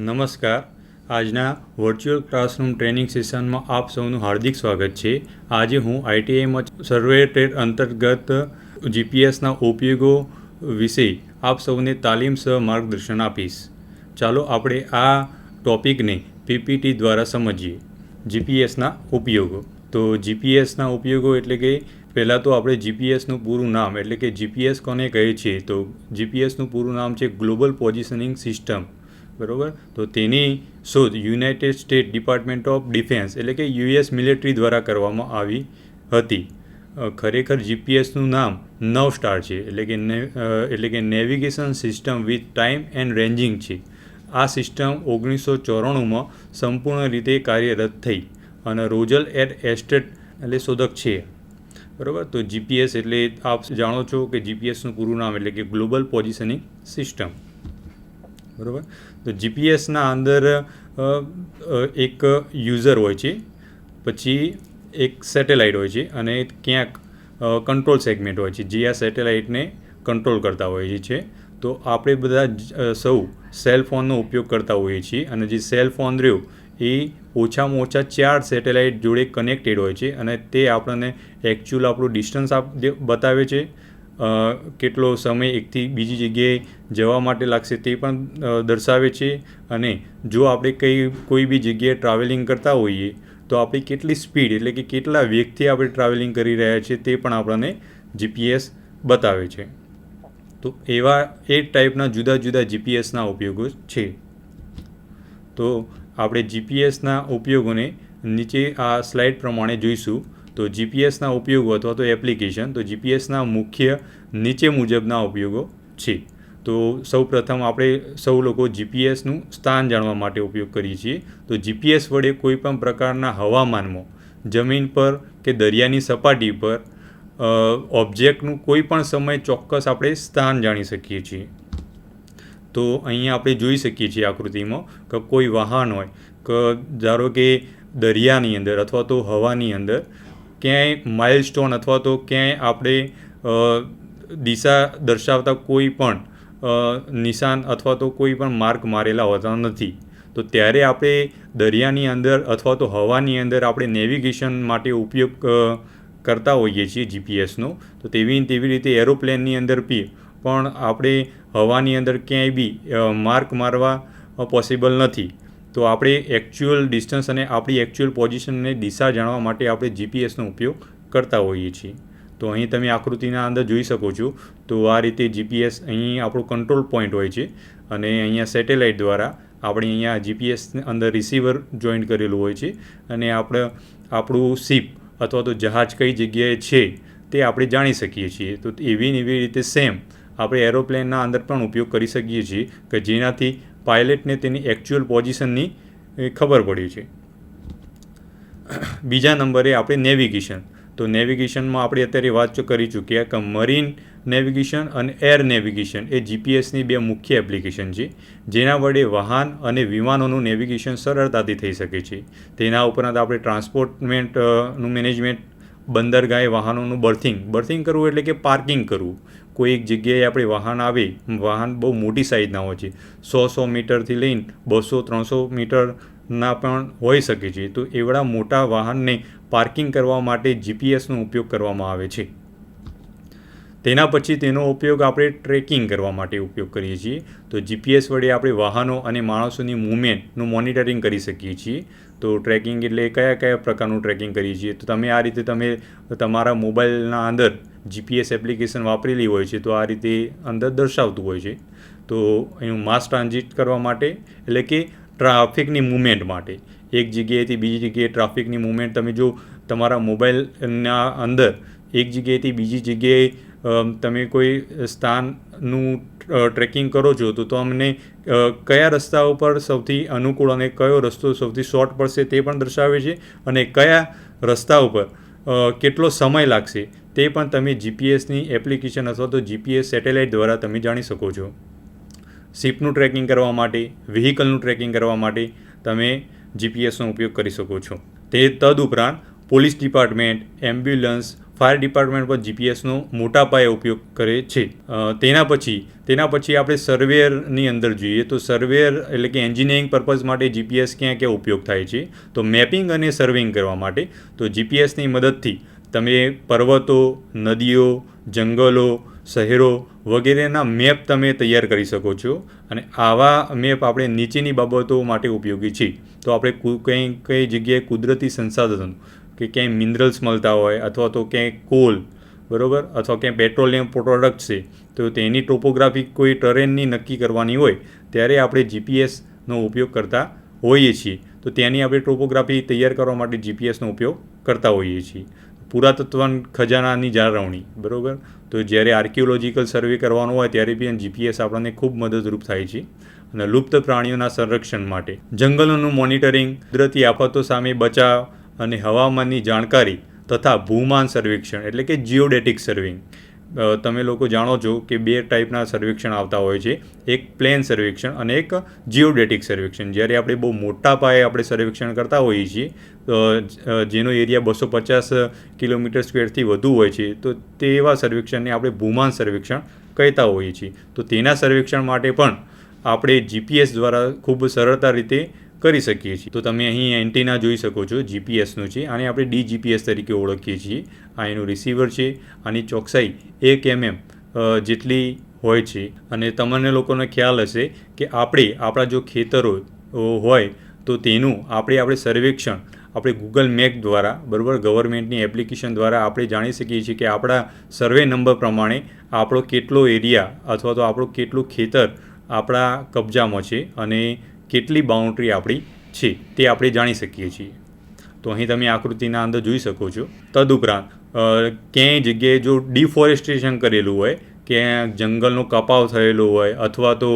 નમસ્કાર. આજના virtual classroom training સેશનમાં આપ સૌનું હાર્દિક સ્વાગત છે. આજે હું આઈટીઆઈમાં સર્વે ટ્રેડ અંતર્ગત જીપીએસના ઉપયોગો વિશે આપ સૌને તાલીમ સહ માર્ગદર્શન આપીશ. ચાલો આપણે આ ટોપિકને પીપીટી દ્વારા સમજીએ. જીપીએસના ઉપયોગો. તો જીપીએસના ઉપયોગો એટલે કે પહેલાં તો આપણે જીપીએસનું પૂરું નામ એટલે કે જીપીએસ કોને કહે છે? તો જીપીએસનું પૂરું નામ છે ગ્લોબલ પોઝિશનિંગ સિસ્ટમ બરાબર? તો તેની શોધ united state department of defence એટલે કે યુએસ મિલિટરી દ્વારા કરવામાં આવી હતી. ખરેખર જીપીએસનું નામ નવ સ્ટાર છે, એટલે કે એટલે કે navigation system with time and ranging છે. આ સિસ્ટમ ઓગણીસો ચોરાણુંમાં સંપૂર્ણ રીતે કાર્યરત થઈ અને રોજલ એટ એસ્ટેટ એટલે શોધક છે. બરાબર? તો જીપીએસ એટલે આપ જાણો છો કે જીપીએસનું પૂરું નામ એટલે કે ગ્લોબલ પોઝિશનિંગ સિસ્ટમ. બરાબર? તો જીપીએસના અંદર એક યુઝર હોય છે, પછી એક સેટેલાઇટ હોય છે અને ક્યાંક કંટ્રોલ સેગમેન્ટ હોય છે, જે આ સેટેલાઇટને કંટ્રોલ કરતા હોય છે. તો આપણે બધા સૌ સેલ ફોનનો ઉપયોગ કરતા હોઈએ છીએ અને જે સેલ ફોન રહ્યો, એ ઓછામાં ઓછા ચાર સેટેલાઇટ જોડે કનેક્ટેડ હોય છે અને તે આપણને એકચ્યુઅલ આપણું ડિસ્ટન્સ આપ બતાવે છે કેટલો સમય એકથી બીજી જગ્યાએ જવા માટે લાગશે તે પણ દર્શાવે છે. અને જો આપણે કંઈ, કોઈ બી જગ્યાએ ટ્રાવેલિંગ કરતા હોઈએ, તો આપણી કેટલી સ્પીડ એટલે કે કેટલા વેગથી આપણે ટ્રાવેલિંગ કરી રહ્યા છીએ તે પણ આપણને જીપીએસ બતાવે છે. તો એવા એ ટાઈપના જુદા જુદા જીપીએસના ઉપયોગો છે. તો આપણે જીપીએસના ઉપયોગોને નીચે આ સ્લાઇડ પ્રમાણે જોઈશું. તો જીપીએસના ઉપયોગો અથવા તો એપ્લિકેશન તો જીપીએસના મુખ્ય નીચે મુજબના ઉપયોગો છે. તો સૌ પ્રથમ આપણે સૌ લોકો જીપીએસનું સ્થાન જાણવા માટે ઉપયોગ કરીએ છીએ. તો જીપીએસ વડે કોઈપણ પ્રકારના હવામાનમાં, જમીન પર કે દરિયાની સપાટી પર ઓબ્જેક્ટનું કોઈ પણ સમય ચોક્કસ આપણે સ્થાન જાણી શકીએ છીએ. તો અહીંયા આપણે જોઈ શકીએ છીએ આકૃતિમાં કે કોઈ વાહન હોય, કે ધારો કે દરિયાની અંદર અથવા તો હવાની અંદર ક્યાંય માઇલસ્ટોન અથવા તો ક્યાંય આપણે દિશા દર્શાવતા કોઈ પણ નિશાન અથવા તો કોઈ પણ માર્ક મારેલા હોતા નથી. તો ત્યારે આપણે દરિયાની અંદર અથવા તો હવાની અંદર આપણે નેવિગેશન માટે ઉપયોગ કરતા હોઈએ છીએ જીપીએસનો તો તેવી તેવી રીતે એરોપ્લેનની અંદર બી પણ આપણે હવાની અંદર ક્યાંય બી માર્ક મારવા પોસિબલ નથી. તો આપણે એકચ્યુઅલ ડિસ્ટન્સ અને આપણી એકચ્યુઅલ પોઝિશનને દિશા જાણવા માટે આપણે જીપીએસનો ઉપયોગ કરતા હોઈએ છીએ. તો અહીં તમે આકૃતિના અંદર જોઈ શકો છો. તો આ રીતે જીપીએસ અહીં આપણો કંટ્રોલ પોઈન્ટ હોય છે અને અહીંયા સેટેલાઇટ દ્વારા આપણે અહીંયા જીપીએસ અંદર રિસીવર જોઈન્ટ કરેલું હોય છે અને આપણે આપણું શિપ અથવા તો જહાજ કઈ જગ્યાએ છે તે આપણે જાણી શકીએ છીએ. તો એવી ને એવી રીતે સેમ આપણે એરોપ્લેનના અંદર પણ ઉપયોગ કરી શકીએ છીએ કે જેનાથી પાયલટને તેની એકચ્યુઅલ પોઝિશનની ખબર પડી છે. બીજા નંબરે આપણે નેવિગેશન તો નેવિગેશનમાં આપણે અત્યારે વાત કરી ચૂક્યા કે મરીન નેવિગેશન અને એર નેવિગેશન એ જીપીએસની બે મુખ્ય એપ્લિકેશન છે, જેના વડે વાહન અને વિમાનોનું નેવિગેશન સરળતાથી થઈ શકે છે. તેના ઉપરાંત આપણે ટ્રાન્સપોર્ટમેન્ટનું મેનેજમેન્ટ બંદરગાહે વાહનોનું બર્થિંગ બર્થિંગ કરવું એટલે કે પાર્કિંગ કરવું. કોઈ એક જગ્યાએ આપણે વાહન આવે, વાહન બહુ મોટી સાઇઝના હોય છે. સો સો મીટરથી લઈને બસો ત્રણસો મીટરના પણ હોઈ શકે છે. તો એવડા મોટા વાહનને પાર્કિંગ કરવા માટે જીપીએસનો ઉપયોગ કરવામાં આવે છે. તેના પછી તેનો ઉપયોગ આપણે ટ્રેકિંગ કરવા માટે ઉપયોગ કરીએ છીએ. તો જીપીએસ વડે આપણે વાહનો અને માણસોની મૂવમેન્ટનું મોનિટરિંગ કરી શકીએ છીએ. તો ટ્રેકિંગ એટલે કયા કયા પ્રકારનું ટ્રેકિંગ કરીએ છીએ? તો તમે આ રીતે તમે તમારા મોબાઈલના અંદર જીપીએસ એપ્લિકેશન વાપરેલી હોય છે તો આ રીતે અંદર દર્શાવતું હોય છે. તો એનું માસ ટ્રાન્ઝિટ કરવા માટે એટલે કે ટ્રાફિકની મૂવમેન્ટ માટે. એક જગ્યાએથી બીજી જગ્યાએ ટ્રાફિકની મૂવમેન્ટ તમે જો તમારા મોબાઈલના અંદર એક જગ્યાએથી બીજી જગ્યાએ તમે કોઈ સ્થાનનું ટ્રેકિંગ કરો છો તો તમને અ, કયા રસ્તા ઉપર સૌથી અનુકૂળ અને કયો રસ્તો સૌથી શોર્ટ પડશે તે પણ દર્શાવે છે. અને કયા રસ્તા ઉપર કેટલો સમય લાગશે. તે પણ તમે જીપીએસની એપ્લિકેશન અથવા તો જીપીએસ સેટેલાઇટ દ્વારા તમે જાણી શકો છો. શિપનું ટ્રેકિંગ કરવા માટે વ્હીકલનું ટ્રેકિંગ કરવા માટે તમે જીપીએસનો ઉપયોગ કરી શકો છો. તે તદુપરાંત police department ambulance fire department પર જીપીએસનો મોટા પાયે ઉપયોગ કરે છે. તેના પછી તેના પછી આપણે સર્વેયરની અંદર જોઈએ તો સર્વેયર એટલે કે એન્જિનિયરિંગ પર્પઝ માટે જીપીએસ ક્યાં ક્યાં ઉપયોગ થાય છે? તો મેપિંગ અને સર્વિંગ કરવા માટે. તો જીપીએસની મદદથી તમે પર્વતો, નદીઓ, જંગલો, શહેરો વગેરેના મેપ તમે તૈયાર કરી શકો છો અને આવા મેપ આપણે નીચેની બાબતો માટે ઉપયોગી છે તો આપણે કંઈ, કઈ જગ્યાએ કુદરતી સંસાધનો કે ક્યાંય મિનરલ્સ મળતા હોય અથવા તો ક્યાંય કોલ, બરાબર? અથવા ક્યાંય પેટ્રોલિયમ પ્રોડક્ટ છે, તો તેની ટોપોગ્રાફી કોઈ ટ્રેનની નક્કી કરવાની હોય, ત્યારે આપણે જીપીએસનો ઉપયોગ કરતા હોઈએ છીએ. તો ત્યાંની આપણે ટોપોગ્રાફી તૈયાર કરવા માટે જીપીએસનો ઉપયોગ કરતા હોઈએ છીએ. પુરાતત્વ ખજાનાની જાળવણી, બરોબર? તો જ્યારે આર્કિયોલોજીકલ સર્વે કરવાનો હોય ત્યારે બી જીપીએસ આપણને ખૂબ મદદરૂપ થાય છે અને લુપ્ત પ્રાણીઓના સંરક્ષણ માટે. જંગલોનું મોનિટરિંગ, કુદરતી આફતો સામે બચાવ અને હવામાનની જાણકારી તથા ભૂમાન સર્વેક્ષણ, એટલે કે જીઓડેટિક સર્વિંગ તમે લોકો જાણો છો કે બે ટાઈપના સર્વેક્ષણ આવતા હોય છે. એક પ્લેન સર્વેક્ષણ અને એક જીઓડેટિક સર્વેક્ષણ. જ્યારે આપણે બહુ મોટા પાયે આપણે સર્વેક્ષણ કરતા હોઈએ છીએ જેનો એરિયા બસો પચાસ કિલોમીટર સ્ક્વેરથી વધુ હોય છે, તો તેવા સર્વેક્ષણને આપણે ભૂમાન સર્વેક્ષણ કહેતા હોઈએ છીએ. તો તેના સર્વેક્ષણ માટે પણ આપણે જીપીએસ દ્વારા ખૂબ સરળતા રીતે કરી શકીએ છીએ. તો તમે અહીં એન્ટીના જોઈ શકો છો જીપીએસનું છે. આને આપણે ડી જીપીએસ તરીકે ઓળખીએ છીએ. આ એનું રિસીવર છે આની ચોકસાઈ એક એમએમ જેટલી હોય છે. અને તમને લોકોને ખ્યાલ હશે કે આપણે, આપણા જો ખેતરો હોય, તો તેનું આપણે આપણે સર્વેક્ષણ આપણે ગૂગલ મેપ દ્વારા, બરાબર ગવર્મેન્ટની એપ્લિકેશન દ્વારા આપણે જાણી શકીએ છીએ કે આપણા સર્વે નંબર પ્રમાણે આપણો કેટલો એરિયા અથવા તો આપણું કેટલું ખેતર આપણા કબજામાં છે. અને કેટલી બાઉન્ડ્રી આપણી છે તે આપણે જાણી શકીએ છીએ. તો અહીં તમે આકૃતિના અંદર જોઈ શકો છો. તદુપરાંત ક્યાંય જગ્યાએ જો ડિફોરેસ્ટેશન કરેલું હોય કે જંગલનો કપાવ થયેલો હોય, અથવા તો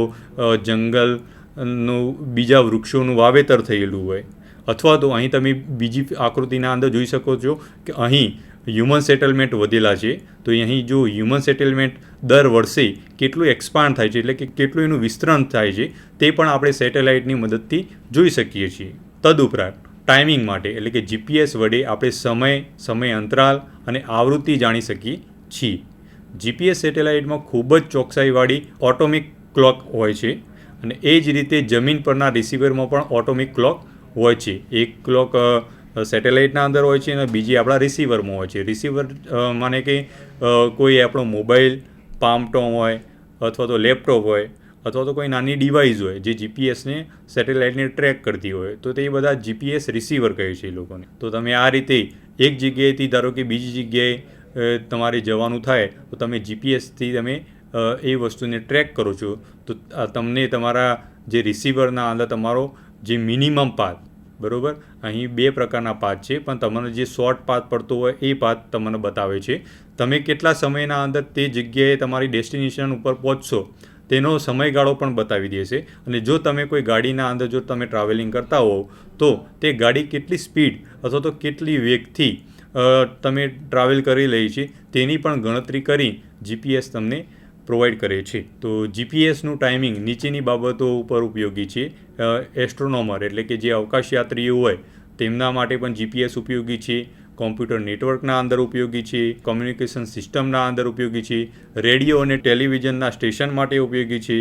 જંગલનું બીજા વૃક્ષોનું વાવેતર થયેલું હોય, અથવા તો અહીં તમે બીજી આકૃતિના અંદર જોઈ શકો છો કે અહીં હ્યુમન સેટલમેન્ટ વધેલા છે, તો અહીં જો હ્યુમન સેટલમેન્ટ દર વર્ષે કેટલું એક્સપાન્ડ થાય છે, એટલે કે કેટલું એનું વિસ્તરણ થાય છે, તે પણ આપણે સેટેલાઇટની મદદથી જોઈ શકીએ છીએ. તદુપરાંત ટાઈમિંગ માટે, એટલે કે જીપીએસ વડે આપણે સમય સમય અંતરાલ અને આવૃત્તિ જાણી શકીએ છીએ. જીપીએસ સેટેલાઇટમાં ખૂબ જ ચોકસાઈવાળી ઓટોમિક ક્લોક હોય છે અને એ જ રીતે જમીન પરના રિસીવરમાં પણ ઓટોમિક ક્લોક હોય છે. એક ક્લોક સેટેલાઇટના અંદર હોય છે અને બીજી આપણા રિસીવરમાં હોય છે. રિસીવર માને કે કોઈ આપણો મોબાઈલ પામટોમ હોય અથવા તો લેપટોપ હોય અથવા તો કોઈ નાની ડિવાઇસ હોય જે જીપીએસને સેટેલાઇટને ટ્રેક કરતી હોય, તો તે બધા જીપીએસ રિસીવર કહે છે એ લોકોને. તો તમે આ રીતે એક જગ્યાએથી ધારો કે બીજી જગ્યાએ તમારે જવાનું થાય, તો તમે જીપીએસથી તમે એ વસ્તુને ટ્રેક કરો છો, તો તમને તમારા જે રિસીવરના અંદર તમારો જે મિનિમમ પાથ બરોબર? અહીં બે પ્રકારના પાથ છે, પણ તમને જે શોર્ટ પાથ પડતો હોય એ પાથ તમને બતાવે છે. તમે કેટલા સમયના અંદર તે જગ્યાએ તમારી ડેસ્ટિનેશન ઉપર પહોંચશો, તેનો સમયગાળો પણ બતાવી દેશે. અને જો તમે કોઈ ગાડીના અંદર જો તમે ટ્રાવેલિંગ કરતા હોવ, તો તે ગાડી કેટલી સ્પીડ અથવા તો કેટલી વેગથી તમે ટ્રાવેલ કરી રહી છે, તેની પણ ગણતરી કરી જીપીએસ તમને પ્રોવાઈડ કરે છે તો જીપીએસનું ટાઈમિંગ નીચેની બાબતો ઉપર ઉપયોગી છે. એસ્ટ્રોનોમર એટલે કે જે અવકાશયાત્રીઓ હોય, તેમના માટે પણ જીપીએસ ઉપયોગી છે. કોમ્પ્યુટર નેટવર્કના અંદર ઉપયોગી છે. કોમ્યુનિકેશન સિસ્ટમના અંદર ઉપયોગી છે. રેડિયો અને ટેલિવિઝનના સ્ટેશન માટે ઉપયોગી છે.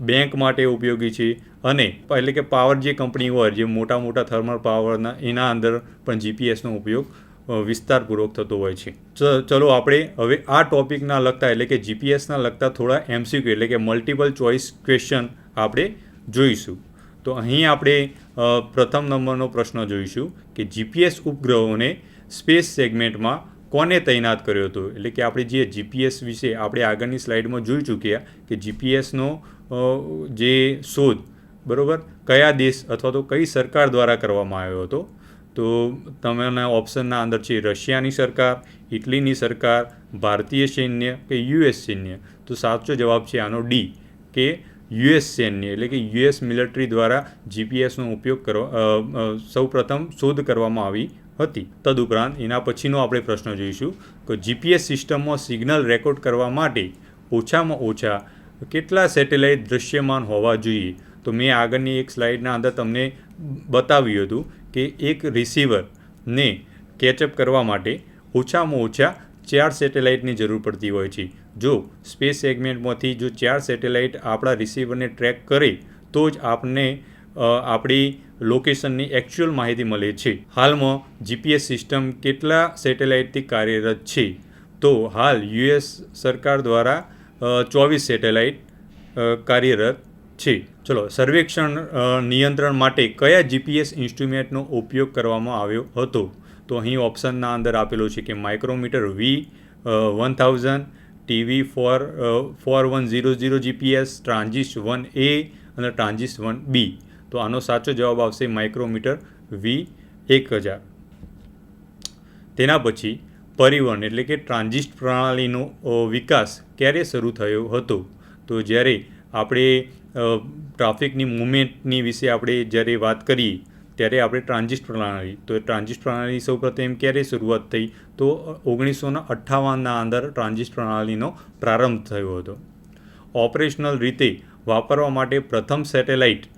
બેંક માટે ઉપયોગી છે. અને એટલે કે પાવર જે કંપની હોય, જે મોટા મોટા થર્મલ પાવરના એના અંદર પણ જીપીએસનો ઉપયોગ વિસ્તારપૂર્વક થતો હોય છે. ચલો આપણે હવે આ ટોપિકના લગતા એટલે કે જીપીએસના લગતા થોડા એમસીક્યુ એટલે કે મલ્ટિપલ ચોઇસ ક્વેશ્ચન આપણે જોઈશું. તો અહીં આપણે પ્રથમ નંબરનો પ્રશ્ન જોઈશું કે જીપીએસ ઉપગ્રહોને સ્પેસ સેગમેન્ટમાં કોને તૈનાત કર્યો હતો? એટલે કે આપણે જે જીપીએસ વિશે આપણે આગળની સ્લાઇડમાં જોઈ ચૂક્યા કે જીપીએસનો જે શોધ બરાબર કયા દેશ અથવા તો કઈ સરકાર દ્વારા કરવામાં આવ્યો હતો? તો તમને ઓપ્શનના અંદર છે રશિયાની સરકાર, ઇટલીની સરકાર, ભારતીય સૈન્ય કે યુએસ સૈન્ય? તો સાચો જવાબ છે આનો ડી, કે યુએસ સૈન્ય, એટલે કે યુએસ મિલિટરી દ્વારા જીપીએસનો ઉપયોગ કરવા સૌપ્રથમ શોધ કરવામાં આવી હતી. તદુપરાંત એના પછીનો આપણે પ્રશ્ન જોઈશું કે જીપીએસ સિસ્ટમમાં સિગ્નલ રેકોર્ડ કરવા માટે ઓછામાં ઓછા કેટલા સેટેલાઇટ દૃશ્યમાન હોવા જોઈએ? તો મેં આગળની એક સ્લાઇડના અંદર તમને બતાવ્યું હતું કે એક રિસીવરને કેચઅપ કરવા માટે ઓછામાં ઓછા ચાર સેટેલાઇટની જરૂર પડતી હોય છે. જો સ્પેસ સેગમેન્ટમાંથી જો ચાર સેટેલાઇટ આપણા રિસીવરને ટ્રેક કરે, તો જ આપને આપણી લોકેશનની એકચ્યુઅલ માહિતી મળે છે. હાલમાં જીપીએસ સિસ્ટમ કેટલા સેટેલાઇટથી કાર્યરત છે? તો હાલ યુએસ સરકાર દ્વારા ચોવીસ સેટેલાઇટ કાર્યરત છે ચલો. સર્વેક્ષણ નિયંત્રણ માટે કયા જીપીએસ ઇન્સ્ટ્રુમેન્ટનો ઉપયોગ કરવામાં આવ્યો હતો? તો અહીં ઓપ્શનના અંદર આપેલો છે કે micrometre V one thousand TV four four one zero zero GPS transit one A અને ટ્રાન્ઝિસ વન બી તો આનો સાચો જવાબ આવશે માઇક્રોમીટર વી એક હજાર. તેના પછી પરિવહન એટલે કે ટ્રાન્ઝિસ્ટ પ્રણાલીનો વિકાસ ક્યારે શરૂ થયો હતો? તો જ્યારે આપણે ટ્રાફિકની મુવમેન્ટની વિશે આપણે જ્યારે વાત કરીએ ત્યારે આપણે ટ્રાન્ઝિસ્ટ પ્રણાલી, તો ટ્રાન્ઝિસ્ટ પ્રણાલી સૌ પ્રથમ ક્યારે શરૂઆત થઈ? તો ઓગણીસોના અઠ્ઠાવનના અંદર ટ્રાન્ઝિસ્ટ પ્રણાલીનો પ્રારંભ થયો હતો. ઓપરેશનલ રીતે વાપરવા માટે પ્રથમ સેટેલાઇટ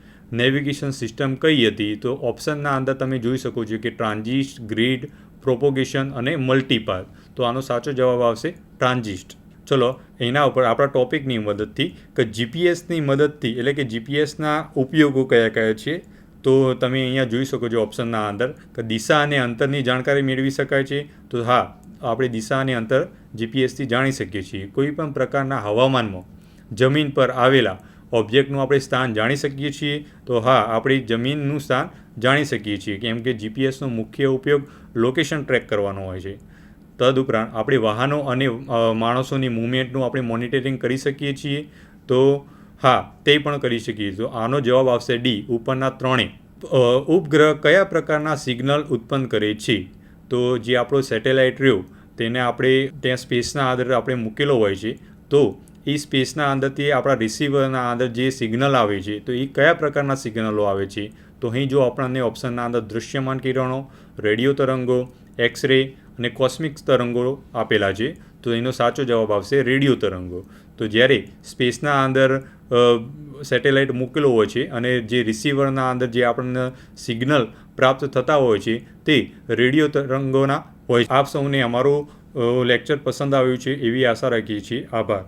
નેવિગેશન સિસ્ટમ કઈ હતી? તો ઓપ્શનના અંદર તમે જોઈ શકો છો કે ટ્રાન્ઝિસ્ટ, ગ્રીડ, પ્રોપોગેશન અને મલ્ટીપાથ તો આનો સાચો જવાબ આવશે ટ્રાન્ઝિસ્ટ. ચલો, એના ઉપર આપણા ટોપિકની મદદથી કે જીપીએસની મદદથી, એટલે કે જીપીએસના ઉપયોગો કયા કયા છે, તો તમે અહીંયા જોઈ શકો છો ઓપ્શનના અંદર કે દિશા અને અંતરની જાણકારી મેળવી શકાય છે. તો હા, આપણે દિશા અને અંતર જીપીએસથી જાણી શકીએ છીએ. કોઈ પણ પ્રકારના હવામાનમાં જમીન પર આવેલા ઓબ્જેક્ટનું આપણે સ્થાન જાણી શકીએ છીએ. તો હા, આપણે જમીનનું સ્થાન જાણી શકીએ છીએ. કેમ કે જીપીએસનો મુખ્ય ઉપયોગ લોકેશન ટ્રેક કરવાનો હોય છે. તદુપરાંત આપણે વાહનો અને માણસોની મુવમેન્ટનું આપણે મોનિટરિંગ કરી શકીએ છીએ. તો, હા, તે પણ કરી શકીએ તો આનો જવાબ આવશે ડી, ઉપરના ત્રણે. ઉપગ્રહ કયા પ્રકારના સિગ્નલ ઉત્પન્ન કરે છે? તો જે આપણો સેટેલાઇટ રહ્યો, તેને આપણે ત્યાં સ્પેસના આધારે આપણે મૂકેલો હોય છે. તો એ સ્પેસના અંદરથી આપણા રિસીવરના અંદર જે સિગ્નલ આવે છે, તો એ કયા પ્રકારના સિગ્નલો આવે છે? તો અહીં જો આપણને ઓપ્શનના અંદર દૃશ્યમાન કિરણો, રેડિયો તરંગો, એક્સરે અને કોસ્મિક તરંગો આપેલા છે, તો એનો સાચો જવાબ આવશે રેડિયો તરંગો. તો જ્યારે સ્પેસના અંદર સેટેલાઇટ મૂકેલો હોય છે અને જે રિસીવરના અંદર જે આપણને સિગ્નલ પ્રાપ્ત થતા હોય છે, તે રેડિયો તરંગોના હોય. આપ સૌને અમારું લેક્ચર પસંદ આવ્યું છે એવી આશા રાખીએ છીએ. આભાર.